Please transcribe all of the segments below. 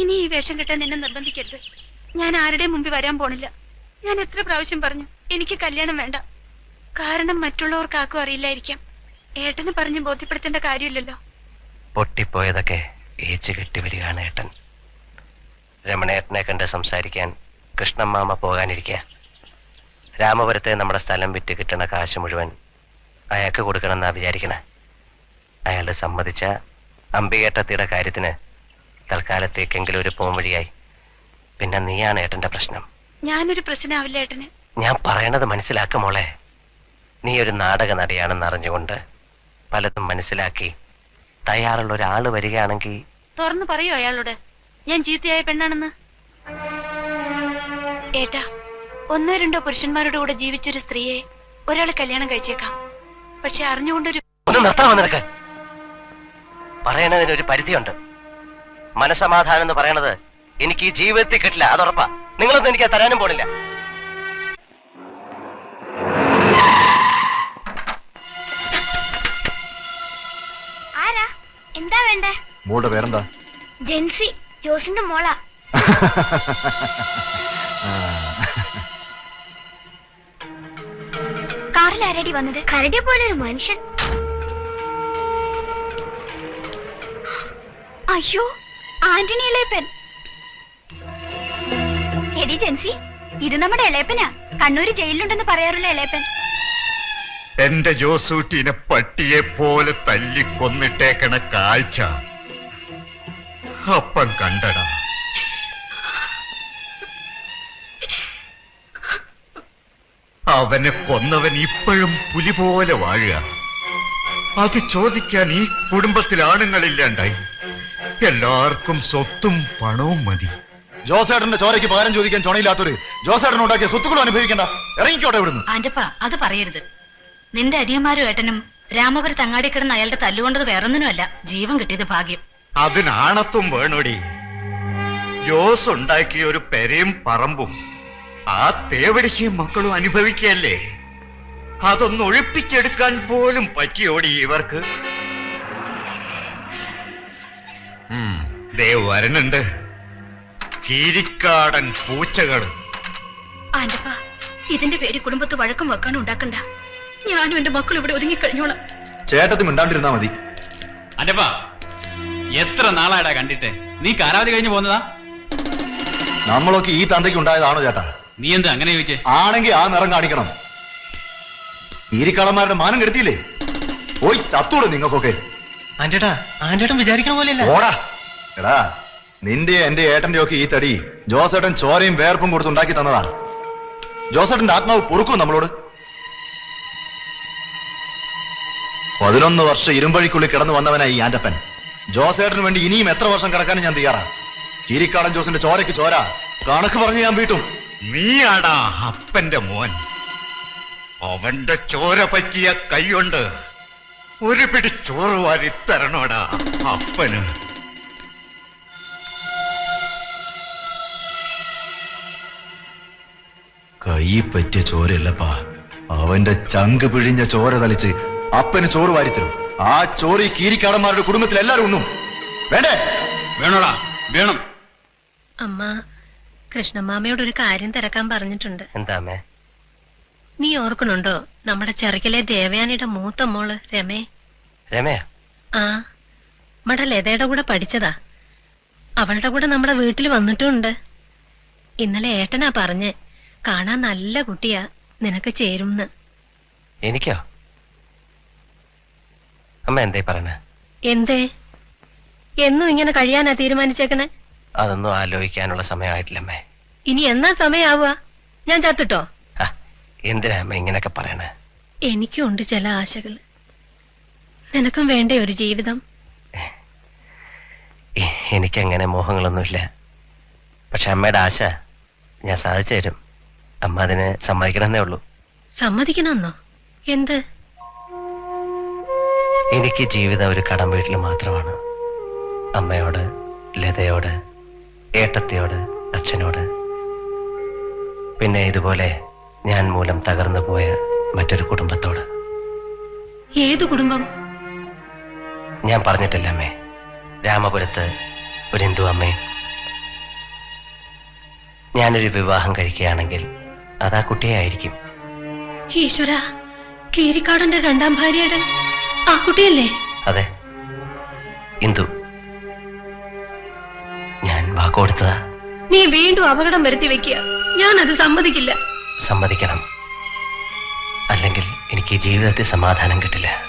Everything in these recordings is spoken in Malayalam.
ഇനി ഈ വേഷം കെട്ടാൻ എന്നെ നിർബന്ധിക്കരുത്. ഞാൻ ആരുടെയും മുമ്പിൽ വരാൻ പോണില്ല. ഞാൻ എത്ര പ്രാവശ്യം പറഞ്ഞു എനിക്ക് കല്യാണം വേണ്ട. കാരണം മറ്റുള്ളവർക്ക് ആർക്കും അറിയില്ലായിരിക്കാം. ഏട്ടന് പറഞ്ഞ് ബോധ്യപ്പെടുത്തേണ്ട കാര്യമില്ലല്ലോ. പൊട്ടിപ്പോയതൊക്കെ ഏച്ചു കെട്ടി വരികയാണ് ഏട്ടൻ. രമണേട്ടനെ കണ്ട് സംസാരിക്കാൻ കൃഷ്ണമ്മാമ പോകാനിരിക്കുക രാമപുരത്തെ നമ്മുടെ സ്ഥലം വിറ്റ് കിട്ടുന്ന കാശ് മുഴുവൻ അയാൾക്ക് കൊടുക്കണമെന്നാണ് വിചാരിക്കണേ. അയാൾ സമ്മതിച്ച അമ്പികേട്ടത്തിയുടെ കാര്യത്തിന് തൽക്കാലത്തേക്കെങ്കിലും ഒരു പോംവഴിയായി പിന്നെ നീയാണ് ഏട്ടന്റെ പ്രശ്നം. ഞാനൊരു പ്രശ്നമാവില്ല ഏട്ടന്. ഞാൻ പറയണത് മനസ്സിലാക്ക മോളെ. നീ ഒരു നാടക നടിയാണെന്ന് അറിഞ്ഞുകൊണ്ട് പലതും മനസ്സിലാക്കി തയ്യാറുള്ള ഒരാൾ വരികയാണെങ്കിൽ തുറന്നു പറയൂ അയാളോട്. ഞാൻ ചീത്തയായ പെണ്ണാണെന്ന്. ഏട്ടാ ഒന്നോ രണ്ടോ പുരുഷന്മാരുടെ കൂടെ ജീവിച്ചൊരു സ്ത്രീയെ ഒരാളെ കല്യാണം കഴിച്ചേക്കാം. പക്ഷെ അറിഞ്ഞുകൊണ്ടൊരു ഒന്ന് പറയണതിന് ഒരു പരിധിയുണ്ട്. മനസമാധാനം എന്ന് പറയണത് എനിക്ക് ഈ ജീവിതത്തിൽ കിട്ടില്ല. അതുറപ്പാ നിങ്ങളൊന്നും എനിക്ക് തരാനും പോണില്ല. ആരാ? എന്താ വേണ്ടേ? മോളുടെ പേരെന്താ? ജെൻസി. ജോസിന്റെ മോളാ. കാറിൽ ആരടി വന്നത്? കരടിയെ പോലെ ഒരു മനുഷ്യൻ. അയ്യോ. ആന്റണി ഇളയപ്പൻ എടി ജെൻസി ഇത് നമ്മുടെ ഇളയപ്പനാ കണ്ണൂര് ജയിലിലുണ്ടെന്ന് പറയാറുള്ള ഇളയപ്പൻ എന്റെ ജോസൂട്ടിനെ പട്ടിയെ പോലെ തല്ലിക്കൊന്നിട്ടേക്കണ കാഴ്ച അപ്പം കണ്ടടാ. അവനെ കൊന്നവൻ ഇപ്പോഴും പുലി പോലെ വാഴുക. അത് ചോദിക്കാൻ ഈ കുടുംബത്തിൽ ആണുങ്ങളില്ലാണ്ടായി എല്ലാവർക്കും സ്വത്തും പണവും മതി. ജോസേട്ടന്റെ ചോരയ്ക്ക് പകരം ചോദിക്കാൻ ചുണയില്ലാത്തൊരു ജോസേട്ടൻ ഉണ്ടാക്കിയ സ്വത്തുക്കളും അനുഭവിക്കണ്ട. ഇറങ്ങിക്കോട്ടെ ഇവിടുന്ന്. ആന്റപ്പ അത് പറയരുത്. നിന്റെ അരിയന്മാരും ഏട്ടനും രാമപുരത്ത് അങ്ങാടി കിടന്ന് അയാളുടെ തല്ലുകൊണ്ടത് വേറൊന്നിനുമല്ല. ജീവൻ കിട്ടിയത് ഭാഗ്യം. അതിനാണത്തും വേണോടി. ജോസ് ഉണ്ടാക്കിയ ഒരു പെരയും പറമ്പും ആ തേവടിശയും മക്കളും അനുഭവിക്കല്ലേ അതൊന്നൊഴിപ്പിച്ചെടുക്കാൻ പോലും പറ്റിയോടി ഇവർക്ക്? ദേ വരണുണ്ട് കീരിക്കാടൻ പൂച്ചകൾ. ആന്റപ്പ ഇതിന്റെ പേര് കുടുംബത്ത് വഴക്കം വെക്കാനും ഉണ്ടാക്കണ്ട. ഞാനും എന്റെ മക്കളും ഇവിടെ ഒതുങ്ങിക്കഴിഞ്ഞോളാം. ചേട്ടത്തി മിണ്ടാണ്ടിരുന്നാ മതി. അല്ലപ്പാ എത്ര നാളായടാ കണ്ടിട്ട്? നീ കാലാവധി കഴിഞ്ഞു പോന്നതാ? നമ്മളൊക്കെ ഈ തന്തയ്ക്ക് ഉണ്ടായതാണോ ചേട്ടാ? നീ എന്താ അങ്ങനെ ചോദിച്ചേ? ആണെങ്കിൽ ആ നിറം കാണിക്കണം. കീരിക്കാളന്മാരുടെ മാനം കെടുത്തിയില്ലേ? പോയി ചത്തൂടെ നിങ്ങൾക്കൊക്കെ. ആന്റേട്ടാ ആന്റേട്ടൻ വിചാരിക്കണ പോലെയല്ല. ഓടാ എടാ നിന്റെ എന്റെ ഏട്ടന്റെ ഒക്കെ ഈ തടി ജോസേട്ടൻ ചോരയും വേർപ്പും കൊടുത്ത് ഉണ്ടാക്കി തന്നതാ. ജോസേട്ടന്റെ ആത്മാവ് പൊറുക്കും നമ്മളോട്. പതിനൊന്ന് വർഷം ഇരുമ്പഴിക്കുള്ളിൽ കിടന്നു വന്നവനായി ഈ ആന്റപ്പൻ. ജോസേട്ടന് വേണ്ടി ഇനിയും എത്ര വർഷം കിടക്കാനും ഞാൻ തയ്യാറാ. കീരിക്കാടൻ ജോസിന്റെ ചോരയ്ക്ക് ചോര. കണക്ക് പറഞ്ഞ് ഞാൻ വീട്ടും. നീയാടാ അപ്പന്റെ മോൻ. അവന്റെ ചോര പറ്റിയ കൈകൊണ്ട് ഒരു പിടി ചോറ് വാരി തരണോടാ അപ്പന്. കൈ പറ്റിയ ചോരയല്ലപ്പാ. അവന്റെ ചങ്ക് പിഴിഞ്ഞ ചോര തളിച്ച് അപ്പന് ചോറ് വാരിത്തരും ആ ചോറ് ഈ കീരിക്കാടന്മാരുടെ കുടുംബത്തിൽ എല്ലാരും ഉണ്ണും. വേണ്ടേ? വേണോടാ വേണം. അമ്മ കൃഷ്ണമാമയോട് ഒരു കാര്യം തിരക്കാൻ പറഞ്ഞിട്ടുണ്ട്. എന്താ അമ്മേ? നീ ഓർക്കണുണ്ടോ? നമ്മുടെ ചെറുക്കിലെ ദേവയാനിയുടെ മൂത്ത മോൾ രമേ. രമേ? ആ. നമ്മുടെ ലതയുടെ കൂടെ പഠിച്ചതാ. അവളുടെ കൂടെ നമ്മുടെ വീട്ടിൽ വന്നിട്ടുണ്ട്. ഇന്നലെ ഏട്ടനാ പറഞ്ഞ് കാണാൻ നല്ല കുട്ടിയാ നിനക്ക് ചേരുംന്ന്. എനിക്കോ? അമ്മ എന്തേ പറഞ്ഞ എന്തേ? എന്നും ഇങ്ങനെ കഴിയാനാ തീരുമാനിച്ചേക്കണേ? അതൊന്നും ആലോചിക്കാനുള്ള സമയമായിട്ടില്ലമ്മേ. ഇനി എന്നാ സമയാവുക? ഞാൻ ചത്തിട്ടോ? എന്തിനാ അമ്മ ഇങ്ങനെയൊക്കെ പറയണേ? എനിക്കുണ്ട് ചില ആശകൾ. നിനക്കും വേണ്ടേ ഒരു ജീവിതം? എനിക്കങ്ങനെ മോഹങ്ങളൊന്നുമില്ല. പക്ഷെ അമ്മയുടെ ആശ ഞാൻ സാധിച്ചു തരും. അമ്മ അതിന് സമ്മതിക്കണമെന്നേ ഉള്ളൂ. സമ്മതിക്കണമെന്നോ? എന്ത്? എനിക്ക് ജീവിതം ഒരു കടം വീട്ടിൽ മാത്രമാണ്. അമ്മയോട് ലതയോട് ഏട്ടത്തിയോട് അച്ഛനോട്. പിന്നെ ഇതുപോലെ ഞാൻ മൂലം തകർന്നു പോയ മറ്റൊരു കുടുംബത്തോട്. ഏത് കുടുംബം? ഞാൻ പറഞ്ഞിട്ടില്ല അമ്മേ. രാമപുരത്ത് ഒരു ഹിന്ദു അമ്മേ. ഞാനൊരു വിവാഹം കഴിക്കുകയാണെങ്കിൽ അതാ കുട്ടിയെ ആയിരിക്കും. ഈശ്വര കീരിക്കാടന്റെ രണ്ടാം ഭാര്യയുടെ ആ കുട്ടിയല്ലേ? അതെ. ഇന്ദു ഞാൻ വാക്കുകൊടുത്തതാ നീ വീണ്ടും അപകടം വരുത്തി വെക്കുക. ഞാൻ അത് സമ്മതിക്കില്ല. സമ്മതിക്കണം. അല്ലെങ്കിൽ എനിക്ക് ജീവിതത്തിൽ സമാധാനം കിട്ടില്ല.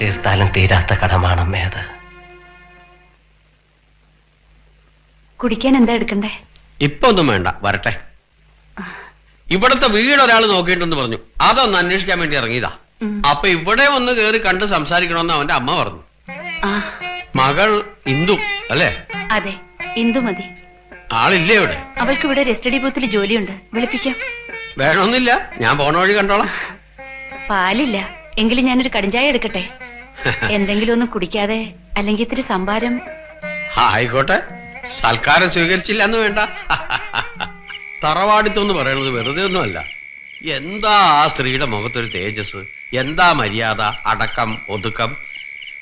തീർത്താലും തീരാത്ത കടമാണമ്മേ അത്. കുടിക്കാൻ എന്താ എടുക്കണ്ടേ? ഇപ്പൊ ഒന്നും വേണ്ട വരട്ടെ. ഇവിടത്തെ വീട് ഒരാൾ നോക്കിയിട്ടുണ്ടെന്ന് പറഞ്ഞു. അതൊന്ന് അന്വേഷിക്കാൻ വേണ്ടി ഇറങ്ങിയതാ. അപ്പൊ ഇവിടെ വന്ന് കേറി കണ്ട് സംസാരിക്കണമെന്ന് അവന്റെ അമ്മ പറഞ്ഞു. മകൾ ഇന്ദു അല്ലേ? അതെ ഇന്ദു മതി. ആളില്ലേ ഇവിടെ? അവൾക്ക് ഇവിടെ രസ്റ്റഡി ബൂത്തിൽ ജോലിയുണ്ട്. വിളിപ്പിക്കാം. വേണമെന്നില്ല ഞാൻ പോണ വഴി കണ്ടോളാം. പാലില്ല. എങ്കിലും ഞാനൊരു കടിഞ്ചായ എടുക്കട്ടെ? എന്തെങ്കിലും ഒന്നും കുടിക്കാതെ അല്ലെങ്കിൽ ഇത്തിരി സംഭാരം. ആയിക്കോട്ടെ. സൽക്കാരം സ്വീകരിച്ചില്ല എന്ന് വേണ്ട. തറവാടിത്തൊന്ന് പറയുന്നത് വെറുതെ ഒന്നുമല്ല. എന്താ ആ സ്ത്രീയുടെ മുഖത്തൊരു തേജസ്? എന്താ മര്യാദ? അടക്കം? ഒതുക്കം?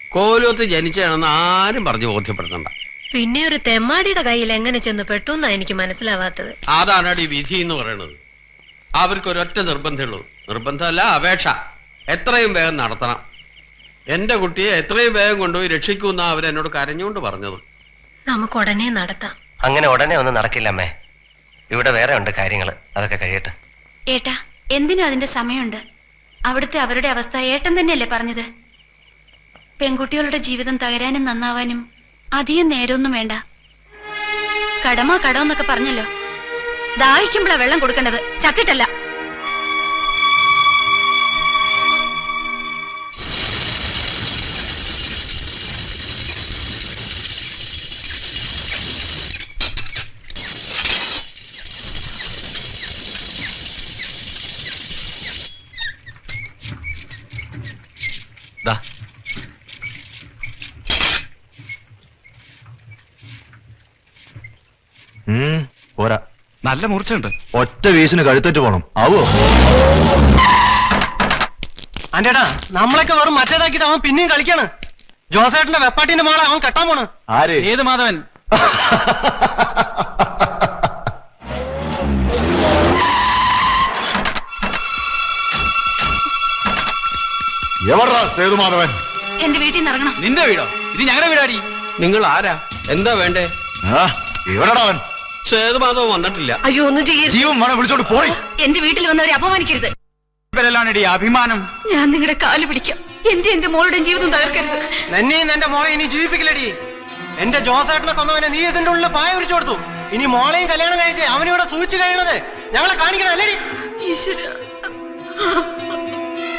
കോലോത്ത് ജനിച്ചാണെന്ന് ആരും പറഞ്ഞു ബോധ്യപ്പെടുത്തണ്ട. പിന്നെ ഒരു തെമ്മാടിയുടെ കയ്യിൽ എങ്ങനെ ചെന്ന് പെട്ടു എന്നാ എനിക്ക് മനസ്സിലാവാത്തത്. അതാണ് ഈ വിധി എന്ന് പറയുന്നത് അവർക്ക് ഒരൊറ്റ നിർബന്ധമുള്ളൂ. നിർബന്ധമല്ല അപേക്ഷ. എത്രയും വേഗം നടത്തണം. എന്റെ കുട്ടിയെ എത്രയും വേഗം കൊണ്ടുപോയി രക്ഷിക്കുമെന്നാ അവരെന്നോട് കരഞ്ഞുകൊണ്ട് പറഞ്ഞത്. നമുക്ക് ഉടനെ നടത്താം. അങ്ങനെ ഉടനെ ഒന്നും നടക്കില്ലമ്മേ ഇവിടെ വേറെ ഉണ്ട് കാര്യങ്ങൾ അതൊക്കെ കഴിയട്ടെ. ഏട്ടാ എന്തിനും അതിന്റെ സമയമുണ്ട്? അവിടുത്തെ അവരുടെ അവസ്ഥ ഏട്ടൻ തന്നെയല്ലേ പറഞ്ഞത്? പെൺകുട്ടികളുടെ ജീവിതം തകരാനും നന്നാവാനും അധികം നേരമൊന്നും വേണ്ട. കടമ കടമെന്നൊക്കെ പറഞ്ഞല്ലോ. ദാഹിക്കുമ്പോഴാ വെള്ളം കൊടുക്കേണ്ടത്. ചത്തിട്ടല്ല. നല്ല മൂർച്ചയുണ്ട്. ഒറ്റ വീശിന് കഴുത്തേറ്റ് പോണം. ആവോ? അന്റേടാ നമ്മളൊക്കെ വെറും മറ്റേതാക്കിട്ട് അവൻ പിന്നെയും കളിക്കാണ്. ജോസേട്ടന്റെ വെപ്പാട്ടിന്റെ മോളെ അവൻ കെട്ടാൻ പോണ്. ആര്? ഏത് മാധവൻ? സേതുമാധവൻ എന്റെ വീട്ടിൽ നിന്ന് ഇറങ്ങണം. നിന്റെ വീടോ? ഇത് ഞങ്ങളുടെ വീടാടി. നിങ്ങൾ ആരാ? എന്താ വേണ്ടേ? ആ എവിടെടാ അവൻ. സേതുമാധവൻ വന്നിട്ടില്ല. അയ്യോ ഒന്നും ചെയ്യരുത്. ജീവൻ വേണം വിളിച്ചോണ്ട് പോയി എന്റെ വീട്ടിൽ വന്നവരെ അപമാനിക്കരുത്. ഇവരെല്ലാണടി അഭിമാനം. ഞാൻ നിങ്ങളുടെ കാൽ പിടിക്കാം. എന്റെ എന്റെ മോളുടെ ജീവിതം തകർക്കരുത്. നിന്നെയും എന്റെ മോളെ ഇനി ജീവിപ്പിക്കില്ലടി. എന്റെ ജോസേട്ടനെ കൊന്നവനെ നീ ഇതിന്റെ ഉള്ളിൽ പായ പിടിച്ചു കൊടുത്തു. ഇനി മോളെയും കല്യാണം കഴിച്ച് അവനിവിടെ സൂചിച്ചു കഴിയണത് ഞങ്ങളെ കാണിക്കണം അല്ലേ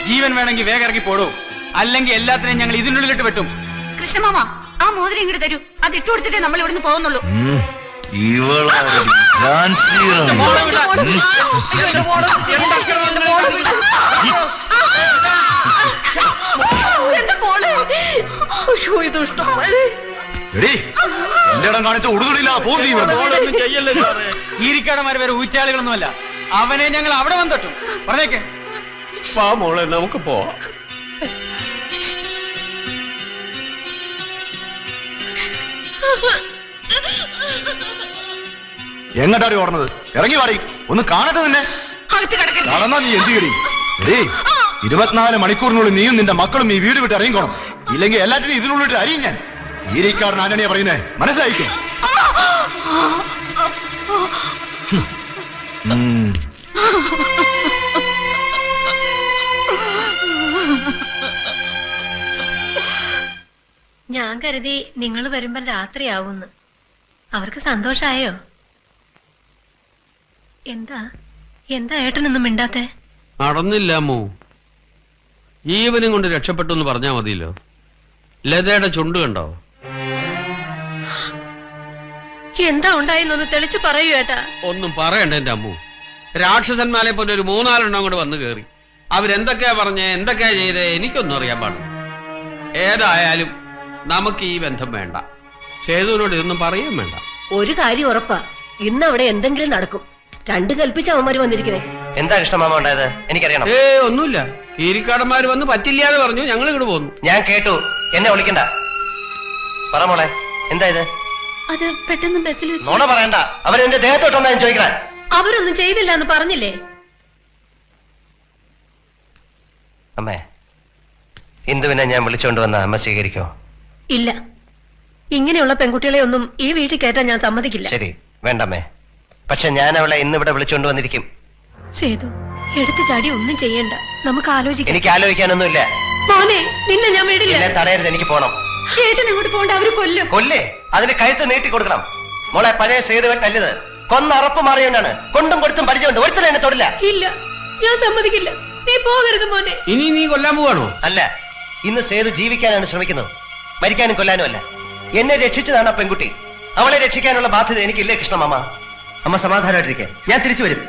ജീവൻ വേണമെങ്കിൽ വേഗം ഇറങ്ങി പോടൂ. അല്ലെങ്കിൽ എല്ലാത്തിനെയും ഞങ്ങൾ ഇതിനുള്ളിലിട്ട് വെട്ടും. കൃഷ്ണമാമ ആ മോതിരം ഇങ്ങോട്ട് തരൂ. അത് ഇട്ടുകൊടുത്തിട്ടേ നമ്മൾ ഇവിടുന്ന് പോകുന്നുള്ളൂ. ഇവളാണ്. എന്റെ കാണിച്ച ഉടുതുടില്ല സാറേ? ഈരിക്കാടന്മാർ വരെ ഊച്ചാളികളൊന്നുമല്ല അവനെ ഞങ്ങൾ അവിടെ വന്നിട്ടും. പറഞ്ഞേക്കെ. വാ മോളെ നമുക്ക് പോവാം. എങ്ങട്ടാടി ഓടണത് ഇറങ്ങി വാടി. ഒന്ന് കാണട്ടെ നിന്നെ. നടന്നാ നീ എന്ത് ചെയ്യടി? എടീ ഇരുപത്തിനാല് മണിക്കൂറിനുള്ളിൽ നീയും നിന്റെ മക്കളും ഈ വീട് വിട്ട് ഇറങ്ങിക്കോണം. ഇല്ലെങ്കിൽ എല്ലാറ്റിനും ഇതിനുള്ളിട്ട് അരിയും ഞാൻ. ഈരിക്കാടൻ ആന്റണിയാ പറയുന്നേ. മനസ്സിലായിക്കോ? ഞാൻ കരുതി നിങ്ങൾ വരുമ്പോ രാത്രിയാവുന്നു. അവർക്ക് സന്തോഷായോ? എന്താ? എന്താ ഏട്ടനൊന്നും മിണ്ടാത്തെ? നടന്നില്ല അമ്മു. ജീവനും കൊണ്ട് രക്ഷപ്പെട്ടു എന്ന് പറഞ്ഞാ മതിയല്ലോ. ലതയുടെ ചുണ്ട് കണ്ടോ? എന്താ ഉണ്ടായെന്നൊന്ന് തെളിച്ചു പറയൂ ഏട്ടാ. ഒന്നും പറയണ്ട എന്റെ അമ്മു. രാക്ഷസന്മാരെ പോലെ ഒരു മൂന്നാലെണ്ണം കൂടെ വന്നു കേറി. അവരെന്തൊക്കെയാ പറഞ്ഞേ? എന്തൊക്കെയാ ചെയ്തേ? എനിക്കൊന്നും അറിയാൻ പാടില്ല. ഏതായാലും നമുക്ക് ഈ ബന്ധം വേണ്ട. സേതുവിനോട് ഇതൊന്നും പറയാൻ വേണ്ട. ഒരു കാര്യം ഉറപ്പാ. ഇന്ന് അവിടെ എന്തെങ്കിലും നടക്കും. രണ്ടു കൽപ്പിച്ച അവന്മാര് വന്നിരിക്കണേ എന്താ കൃഷ്ണമാമ ഉണ്ടായത്? എനിക്കറിയണം. ഏ ഒന്നുമില്ല. കീരിക്കാടന്മാര് വന്ന് പറ്റില്ലാന്ന് പറഞ്ഞു ഞങ്ങൾ ഇങ്ങോട്ട് പോന്നു. ഞാൻ കേട്ടു. എന്നെ വിളിക്കണ്ട. പറ മോളെ എന്താ ഇത്? അത് പെട്ടെന്ന് ബസ്സിൽ വെച്ച് നോണ പറയണ്ട. അവരെന്റെ ദേഹത്തോട്ടൊന്നാ ഞാൻ ചോദിക്കാൻ അവരൊന്നും ചെയ്തില്ല എന്ന് പറഞ്ഞില്ലേ? അമ്മേ ഇന്ദുവിനെ ഞാൻ വിളിച്ചോണ്ട് വന്ന അമ്മ സ്വീകരിക്കോ? ഇല്ല. ഇങ്ങനെയുള്ള പെൺകുട്ടികളെ ഒന്നും ഈ വീട്ടിൽ കയറ്റാൻ ഞാൻ സമ്മതിക്കില്ല. ശരി വേണ്ടമ്മേ. പക്ഷെ ഞാൻ അവളെ ഇന്ന് ഇവിടെ വിളിച്ചോണ്ട് വന്നിരിക്കും. സേതു എടുത്തു ചാടി ഒന്നും ചെയ്യണ്ട. നമുക്ക് ആലോചിക്കാം. എനിക്ക് ആലോചിക്കാനൊന്നുമില്ല. മോനെ നിന്നെ ഞാൻ വിടില്ല. എന്നെ തടയരുത് എനിക്ക് പോണം. ഏട്ടൻ ഇങ്ങോട്ട് പോകണ്ട അവർ കൊല്ലും. കൊല്ലേ? അതിന് കഴുത്ത് നീട്ടി കൊടുക്കണം. മോളെ പഴയ സേതുവെട്ടല്ലത് കൊന്ന അറപ്പ് മാറിയോണ്ടാണ്. കൊണ്ടും കൊടുത്തും പരിചയമുണ്ട് ഒരുത്തനെ എന്നെ തൊടില്ല. ഇല്ല ഞാൻ സമ്മതിക്കില്ല. നീ പോകരുത് മോനെ. ഇനി നീ കൊല്ലാൻ പോവാണോ? അല്ല ഇന്ന് സേതു ജീവിക്കാനാണ് ശ്രമിക്കുന്നത്. മരിക്കാനും കൊല്ലാനും അല്ല. എന്നെ രക്ഷിച്ചതാണ് ആ പെൺകുട്ടി. അവളെ രക്ഷിക്കാനുള്ള ബാധ്യത എനിക്കില്ലേ കൃഷ്ണമാമ? അമ്മ സമാധാനമായിട്ടിരിക്കെ ഞാൻ തിരിച്ചു വരും.